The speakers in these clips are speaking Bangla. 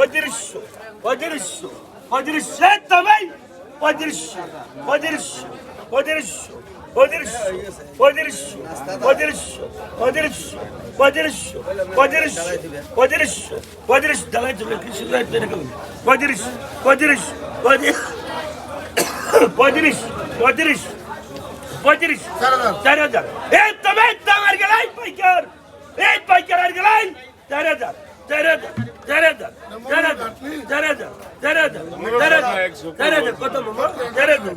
পঁয়ত্রিশশো পঁয়ত্রিশশো পঁয়ত্রিশশো তমাই পঁয়ত্রিশশো পঁয়ত্রিশশো পঁয়ত্রিশশো পঁয়ত্রিশশো পঁয়ত্রিশশো পঁয়ত্রিশশো পঁয়ত্রিশশো পঁয়ত্রিশশো পঁয়ত্রিশশো পঁয়ত্রিশশো পঁয়ত্রিশ দালাই চলে কৃষি পঁয়ত্রিশ পঁয়ত্রিশ পঁয়ত্রিশ পঁয়ত্রিশ পঁয়ত্রিশ পঁয়ত্রিশ চার হাজার এই তোমার গেলাই Дереза, Дереза, Дереза, потом, Дереза.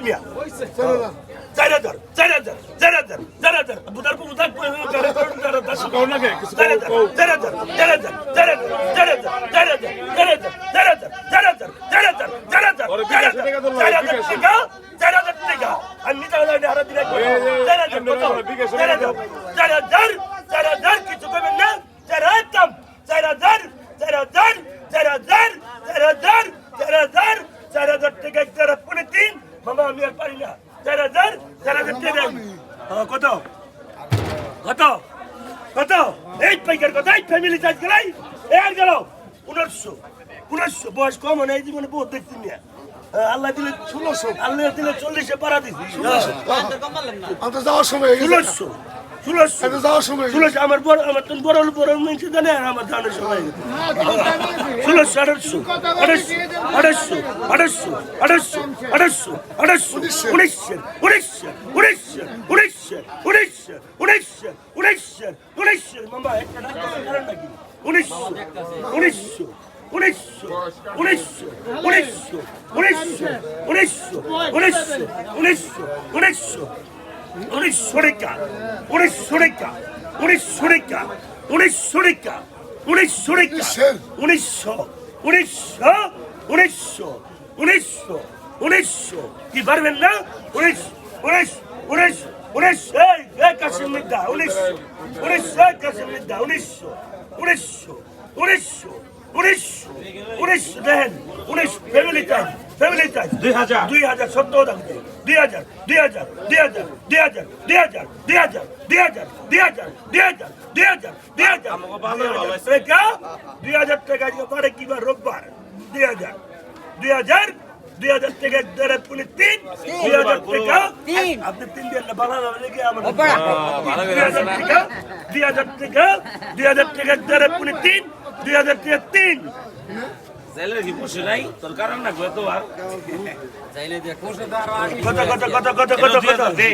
আছি মিয়া চার হাজার চার হাজার চার হাজার চার হাজার বুধার কে কিছু চার হাজার চার হাজার চার হাজার চার হাজার চার হাজার চার হাজার চার হাজার চার হাজার চার হাজার চার হাজার চার হাজার চার টাকা হাজার। টাকা চার হাজার টাকা আমি চার হাজার বিকাশে চার টাকা হাজার চার হাজার চার হাজার কিছু করবেন না চার হাজার চার হাজার চার হাজার চার হাজার চার হাজার চার হাজার চার হাজার টাকা চার পনে তিন মামা আমি আর পারি না চার হাজার চার হাজার টাকা হ্যাঁ, কত? কত? কত? এই পাইকার কত এই ফ্যামিলি চার্জ গেলাই এ আর গেল। পনেরোশো পনেরোশো বয়স কম হয় না এই জীবনে বহুত দেখছি হ্যাঁ, আল্লাহ দিলে ষোলোশো আল্লাহ দিলে চল্লিশে পারা দিছি হয়ে। ষোলোশো তো যাওয়ার সময় ষোলোশো আমার বড় আমার তো বড় বড় মানুষ জানে আর আমার জানার সময় ষোলোশো আঠারোশো আঠারোশো আঠারোশো আঠারোশো আঠারোশো আঠারোশো আঠারোশো উনিশশো উনিশশো উনিশশো উনিশশো উনিশশো উনিশশো উনিশশো উনিশশো মামা উনিশশো উনিশশো উনিশশো উনিশশো উনিশশো উনিশশো উনিশশো উনিশশো উনিশশো উনিশশো উনিশশো টাকা উনিশশো টাকা উনিশশো টাকা উনিশশো টাকা উনিশশো টাকা উনিশশো উনিশশো উনিশশো। উনিশশো উনিশশো কি পারবেন না? উনিশ উনিশ উনিশ উনিশ এই এই কাশিম উনিশশো। উনিশশো এই কাশিম উনিশশো। উনিশশো উনিশশো উনিশশো উনিশশো দেখেন উনিশ ফ্যামিলি চাই ফ্যামিলি চাই দুই হাজার। দুই হাজার সত্তর টাকা দিই। দুই হাজার দুই হাজার দুই হাজার দুই হাজার দুই হাজার দুই হাজার দুই হাজার দুই হাজার দুই হাজার দুই হাজার দুই হাজার দুই হাজার টাকা দিয়ে করে কি বার রোববার দুই হাজার দুই হাজার দুই হাজার টাকা দেড় পুনে তিন দুই হাজার টাকা তিন। আপনি তিন দিয়ে নামে লিখে আমার দুই হাজার টাকা দুই হাজার টাকা দুই হাজার টাকা দেড় পুনে তিন দুই হাজার টাকা তিন যাইলে কি বসে নাই তোর কারণ না গত আর যাইলে কত কত কত কত কত দে।